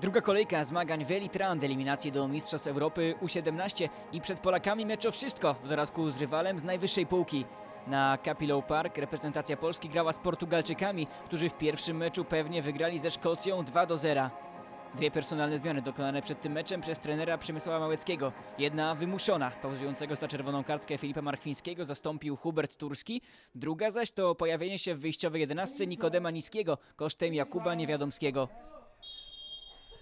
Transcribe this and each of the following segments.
Druga kolejka zmagań w Elitran, eliminacji do Mistrzostw Europy U17 i przed Polakami mecz o wszystko, w dodatku z rywalem z najwyższej półki. Na Capillo Park reprezentacja Polski grała z Portugalczykami, którzy w pierwszym meczu pewnie wygrali ze Szkocją 2 do 0. Dwie personalne zmiany dokonane przed tym meczem przez trenera Przemysława Małeckiego. Jedna wymuszona, pauzującego za czerwoną kartkę Filipa Marchwińskiego zastąpił Hubert Turski. Druga zaś to pojawienie się w wyjściowej jedenastce Nikodema Niskiego kosztem Jakuba Niewiadomskiego.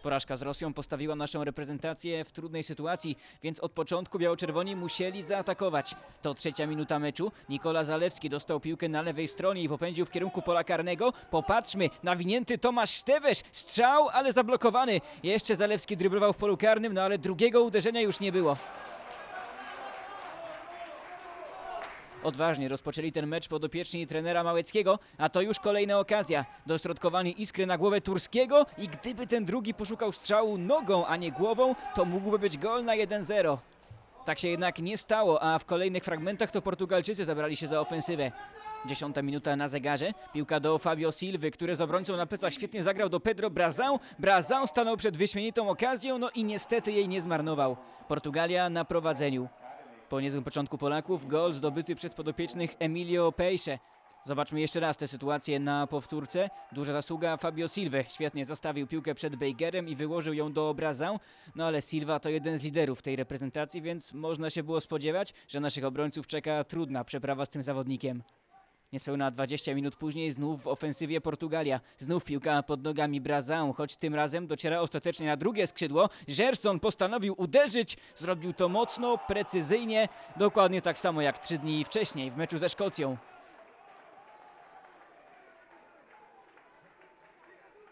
Porażka z Rosją postawiła naszą reprezentację w trudnej sytuacji, więc od początku biało-czerwoni musieli zaatakować. To trzecia minuta meczu. Nikola Zalewski dostał piłkę na lewej stronie i popędził w kierunku pola karnego. Popatrzmy, nawinięty Tomasz Stewesz, strzał, ale zablokowany. Jeszcze Zalewski dryblował w polu karnym, no ale drugiego uderzenia już nie było. Odważnie rozpoczęli ten mecz podopieczni trenera Małeckiego, a to już kolejna okazja. Dośrodkowanie iskry na głowę Turskiego i gdyby ten drugi poszukał strzału nogą, a nie głową, to mógłby być gol na 1-0. Tak się jednak nie stało, a w kolejnych fragmentach to Portugalczycy zabrali się za ofensywę. Dziesiąta minuta na zegarze, piłka do Fabio Silwy, który z obrońcą na plecach świetnie zagrał do Pedro Brazão. Brazão stanął przed wyśmienitą okazją, no i niestety jej nie zmarnował. Portugalia na prowadzeniu. Po niezłym początku Polaków gol zdobyty przez podopiecznych Emilio Peixe. Zobaczmy jeszcze raz tę sytuację na powtórce. Duża zasługa Fabio Silva. Świetnie zastawił piłkę przed Bejgerem i wyłożył ją do obrazę. No ale Silva to jeden z liderów tej reprezentacji, więc można się było spodziewać, że naszych obrońców czeka trudna przeprawa z tym zawodnikiem. Niespełna 20 minut później znów w ofensywie Portugalia. Znów piłka pod nogami Brazão, choć tym razem dociera ostatecznie na drugie skrzydło. Gerson postanowił uderzyć. Zrobił to mocno, precyzyjnie, dokładnie tak samo jak trzy dni wcześniej w meczu ze Szkocją.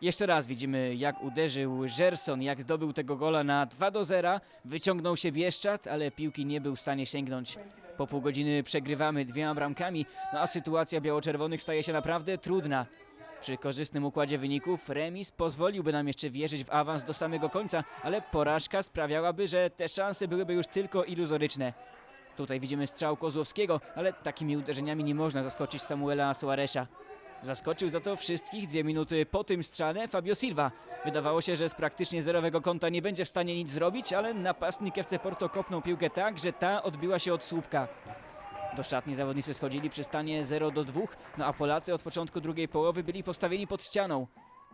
Jeszcze raz widzimy, jak uderzył Gerson, jak zdobył tego gola na 2 do 0. Wyciągnął się Bieszczad, ale piłki nie był w stanie sięgnąć. Po pół godziny przegrywamy dwiema bramkami, no a sytuacja biało-czerwonych staje się naprawdę trudna. Przy korzystnym układzie wyników remis pozwoliłby nam jeszcze wierzyć w awans do samego końca, ale porażka sprawiałaby, że te szanse byłyby już tylko iluzoryczne. Tutaj widzimy strzał Kozłowskiego, ale takimi uderzeniami nie można zaskoczyć Samuela Soaresa. Zaskoczył za to wszystkich dwie minuty po tym strzale Fabio Silva. Wydawało się, że z praktycznie zerowego kąta nie będzie w stanie nic zrobić, ale napastnik FC Porto kopnął piłkę tak, że ta odbiła się od słupka. Do szatni zawodnicy schodzili przy stanie 0 do 2, no a Polacy od początku drugiej połowy byli postawieni pod ścianą.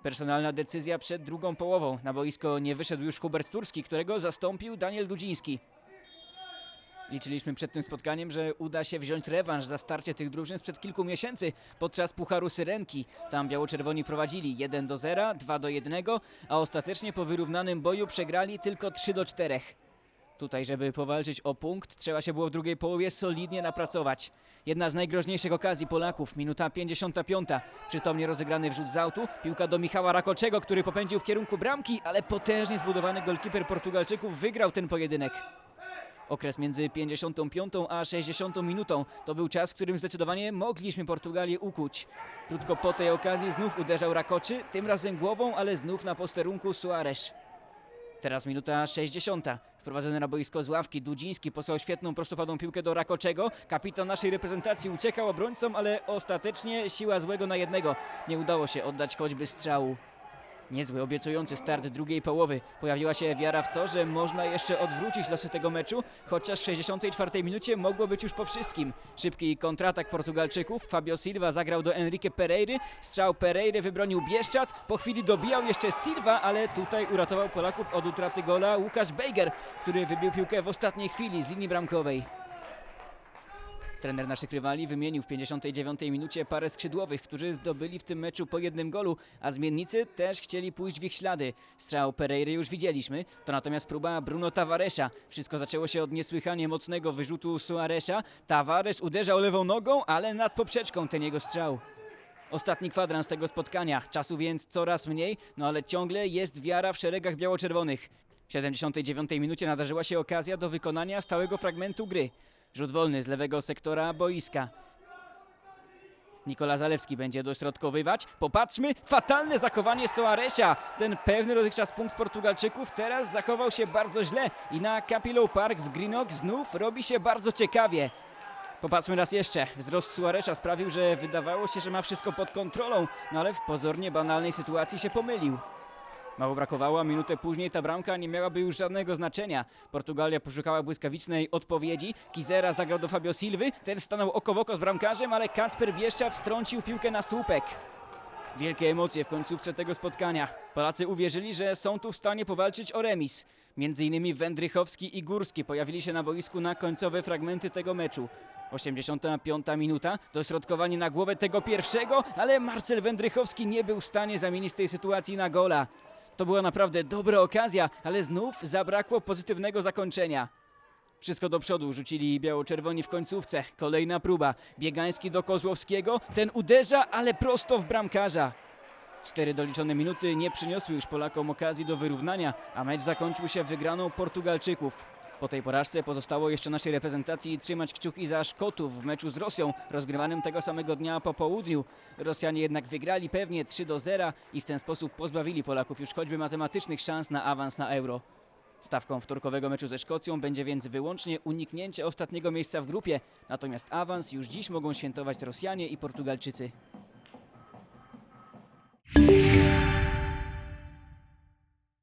Personalna decyzja przed drugą połową. Na boisko nie wyszedł już Hubert Turski, którego zastąpił Daniel Dudziński. Liczyliśmy przed tym spotkaniem, że uda się wziąć rewanż za starcie tych drużyn sprzed kilku miesięcy podczas Pucharu Syrenki. Tam biało-czerwoni prowadzili 1 do 0, 2 do 1, a ostatecznie po wyrównanym boju przegrali tylko 3 do 4. Tutaj, żeby powalczyć o punkt, trzeba się było w drugiej połowie solidnie napracować. Jedna z najgroźniejszych okazji Polaków, minuta 55. Przytomnie rozegrany wrzut z autu, piłka do Michała Rakoczego, który popędził w kierunku bramki, ale potężnie zbudowany golkiper Portugalczyków wygrał ten pojedynek. Okres między 55 a 60 minutą to był czas, w którym zdecydowanie mogliśmy Portugalię ukuć. Krótko po tej okazji znów uderzał Rakoczy, tym razem głową, ale znów na posterunku Suarez. Teraz minuta 60. Wprowadzony na boisko z ławki Dudziński posłał świetną prostopadłą piłkę do Rakoczego. Kapitan naszej reprezentacji uciekał obrońcom, ale ostatecznie siła złego na jednego. Nie udało się oddać choćby strzału. Niezły, obiecujący start drugiej połowy. Pojawiła się wiara w to, że można jeszcze odwrócić losy tego meczu, chociaż w 64 minucie mogło być już po wszystkim. Szybki kontratak Portugalczyków. Fabio Silva zagrał do Enrique Pereiry. Strzał Pereiry wybronił Bieszczad. Po chwili dobijał jeszcze Silva, ale tutaj uratował Polaków od utraty gola Łukasz Bejger, który wybił piłkę w ostatniej chwili z linii bramkowej. Trener naszych rywali wymienił w 59 minucie parę skrzydłowych, którzy zdobyli w tym meczu po jednym golu, a zmiennicy też chcieli pójść w ich ślady. Strzał Pereiry już widzieliśmy, to natomiast próba Bruno Tavaresa. Wszystko zaczęło się od niesłychanie mocnego wyrzutu Suaresa. Tavares uderzał lewą nogą, ale nad poprzeczką ten jego strzał. Ostatni kwadrans tego spotkania, czasu więc coraz mniej, no ale ciągle jest wiara w szeregach biało-czerwonych. W 79 minucie nadarzyła się okazja do wykonania stałego fragmentu gry. Rzut wolny z lewego sektora boiska. Nikola Zalewski będzie dośrodkowywać. Popatrzmy, fatalne zachowanie Soaresia. Ten pewny dotychczas punkt Portugalczyków teraz zachował się bardzo źle i na Capillo Park w Greenock znów robi się bardzo ciekawie. Popatrzmy raz jeszcze. Wzrost Suaresa sprawił, że wydawało się, że ma wszystko pod kontrolą, no ale w pozornie banalnej sytuacji się pomylił. Mało brakowało, a minutę później ta bramka nie miałaby już żadnego znaczenia. Portugalia poszukała błyskawicznej odpowiedzi. Kizera zagrał do Fabio Silwy, ten stanął oko w oko z bramkarzem, ale Kacper Bieszczat strącił piłkę na słupek. Wielkie emocje w końcówce tego spotkania. Polacy uwierzyli, że są tu w stanie powalczyć o remis. Między innymi Wędrychowski i Górski pojawili się na boisku na końcowe fragmenty tego meczu. 85 minuta, dośrodkowanie na głowę tego pierwszego, ale Marcel Wędrychowski nie był w stanie zamienić tej sytuacji na gola. To była naprawdę dobra okazja, ale znów zabrakło pozytywnego zakończenia. Wszystko do przodu rzucili biało-czerwoni w końcówce. Kolejna próba. Biegański do Kozłowskiego. Ten uderza, ale prosto w bramkarza. Cztery doliczone minuty nie przyniosły już Polakom okazji do wyrównania, a mecz zakończył się wygraną Portugalczyków. Po tej porażce pozostało jeszcze naszej reprezentacji trzymać kciuki za Szkotów w meczu z Rosją, rozgrywanym tego samego dnia po południu. Rosjanie jednak wygrali pewnie 3 do 0 i w ten sposób pozbawili Polaków już choćby matematycznych szans na awans na Euro. Stawką wtorkowego meczu ze Szkocją będzie więc wyłącznie uniknięcie ostatniego miejsca w grupie, natomiast awans już dziś mogą świętować Rosjanie i Portugalczycy.